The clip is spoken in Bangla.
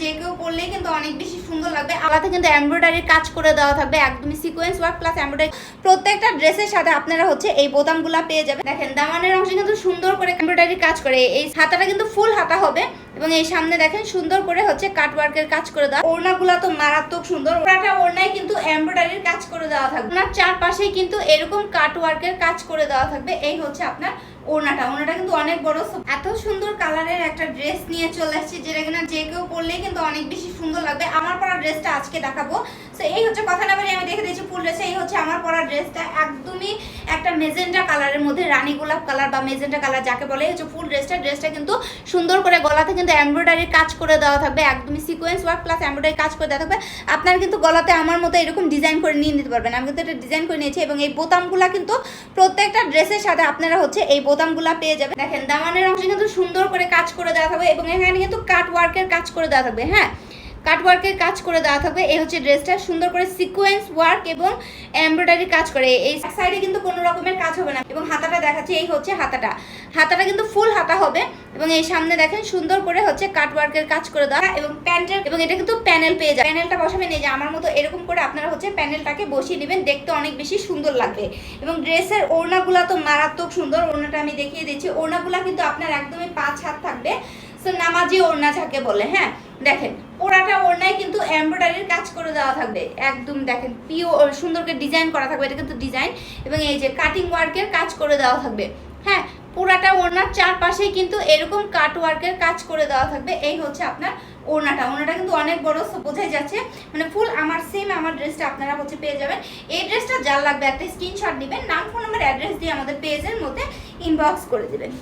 যে কেউ পরলেই কিন্তু অনেক বেশি সুন্দর লাগবে। আলাদা কিন্তু এমব্রয়ডারির কাজ করে দেওয়া থাকবে, একদমই সিকোয়েন্স ওয়ার্ক প্লাস এমব্রয়ডারি প্রত্যেকটা ড্রেসের সাথে আপনারা হচ্ছে এই বোতামগুলো পেয়ে যাবেন। দেখেন, দামানের অংশে কিন্তু সুন্দর করে এমব্রয়ডারির কাজ করে, এই হাতাটা কিন্তু ফুল হাতা হবে। এবং এই সামনে দেখেন সুন্দর করে হচ্ছে কাট ওয়ার্কের কাজ করে দেওয়া। ওড়নাগুলো তো মারাত্মক সুন্দর। ওড়নাটা ওড়নায় কিন্তু এমব্রয়ডারির কাজ করে দেওয়া থাকবে। ওনার চারপাশেই কিন্তু এরকম কাট ওয়ার্কের কাজ করে দেওয়া থাকবে। এই হচ্ছে আপনার ওড়নাটা। ওড়নাটা কিন্তু অনেক বড়। এত সুন্দর কালারের একটা ড্রেস নিয়ে চলে আসছি যেটা কিনা যে কেউ পরলেই কিন্তু অনেক বেশি সুন্দর লাগবে। আমার পরা ড্রেসটা আজকে দেখাবো। তো এই হচ্ছে কথা না বলে আমি ফুল ড্রেসে এই হচ্ছে আমার পরা ড্রেসটা। একদমই একটা মেজেন্টা কালারের মধ্যে, রানী গোলাপ কালার বা মেজেন্টা কালার যাকে বলে, এই হচ্ছে ফুল ড্রেসটা ড্রেসটা কিন্তু সুন্দর করে গলাতে কিন্তু এমব্রয়ডারির কাজ করে দেওয়া থাকবে, একদমই সিকোয়েন্স ওয়ার্ক প্লাস এমব্রয়ডারি কাজ করে দেওয়া থাকবে। আপনারা কিন্তু গলাতে আমার মতো এরকম ডিজাইন করে নিয়ে নিতে পারবেন। আমি কিন্তু এটা ডিজাইন করে নিয়েছি এবং এই বোতামগুলা কিন্তু প্রত্যেকটা ড্রেসের সাথে আপনারা হচ্ছে এই বোতামগুলা পেয়ে যাবেন। দেখেন, দামানের অংশে কিন্তু সুন্দর করে কাজ করে দেওয়া থাকবে এবং এখানে কিন্তু কাট ওয়ার্কের কাজ করে দেওয়া থাকবে হ্যাঁ? কাট ওয়ার্কের কাজ করে দেওয়া থাকবে। এই হচ্ছে ড্রেসটা। সুন্দর করে সিকোয়েন্স ওয়ার্ক এবং এমব্রয়ডারি কাজ করে। এই সাইডে কিন্তু কোনো রকমের কাজ হবে না এবং হাতাটা দেখাচ্ছে। এই হচ্ছে হাতাটা। হাতাটা কিন্তু ফুল হাতা হবে এবং এই সামনে দেখেন সুন্দর করে হচ্ছে কাট ওয়ার্কের কাজ করে দেওয়া এবং প্যান্টের এবং এটা কিন্তু প্যানেল পেয়ে যায় প্যানেলটা বসাবেন, এই যে আমার মতো এরকম করে আপনারা হচ্ছে প্যানেলটাকে বসিয়ে নেবেন। দেখতে অনেক বেশি সুন্দর লাগবে। এবং ড্রেসের ওড়নাগুলা তো মারাত্মক সুন্দর। ওড়নাটা আমি দেখিয়ে দিচ্ছি। ওড়নাগুলা কিন্তু আপনার একদমই পাঁচ হাত থাকবে। সো নামাজি ওড়না যাকে বলে হ্যাঁ? দেখেন পোড়াটা ওড়নায় কিন্তু এমব্রয়ডারির কাজ করে দেওয়া থাকবে। একদম দেখেন পিও সুন্দর করে ডিজাইন করা থাকবে, এটা কিন্তু ডিজাইন এবং এই যে কাটিং ওয়ার্কের কাজ করে দেওয়া থাকবে। হ্যাঁ পুরাটা ওড়নার চারপাশেই কিন্তু এরকম কাট ওয়ার্কের কাজ করে দেওয়া থাকবে। এই হচ্ছে আপনার ওড়নাটা। ওড়নাটা কিন্তু অনেক বড় বোঝাই যাচ্ছে। মানে ফুল আমার সেম আমার ড্রেসটা আপনারা হচ্ছে পেয়ে যাবেন। এই ড্রেসটা যার লাগবে একটা স্ক্রিনশট নেবেন, নাম ফোন নাম্বার অ্যাড্রেস দিয়ে আমাদের পেজের মধ্যে ইনবক্স করে দেবেন।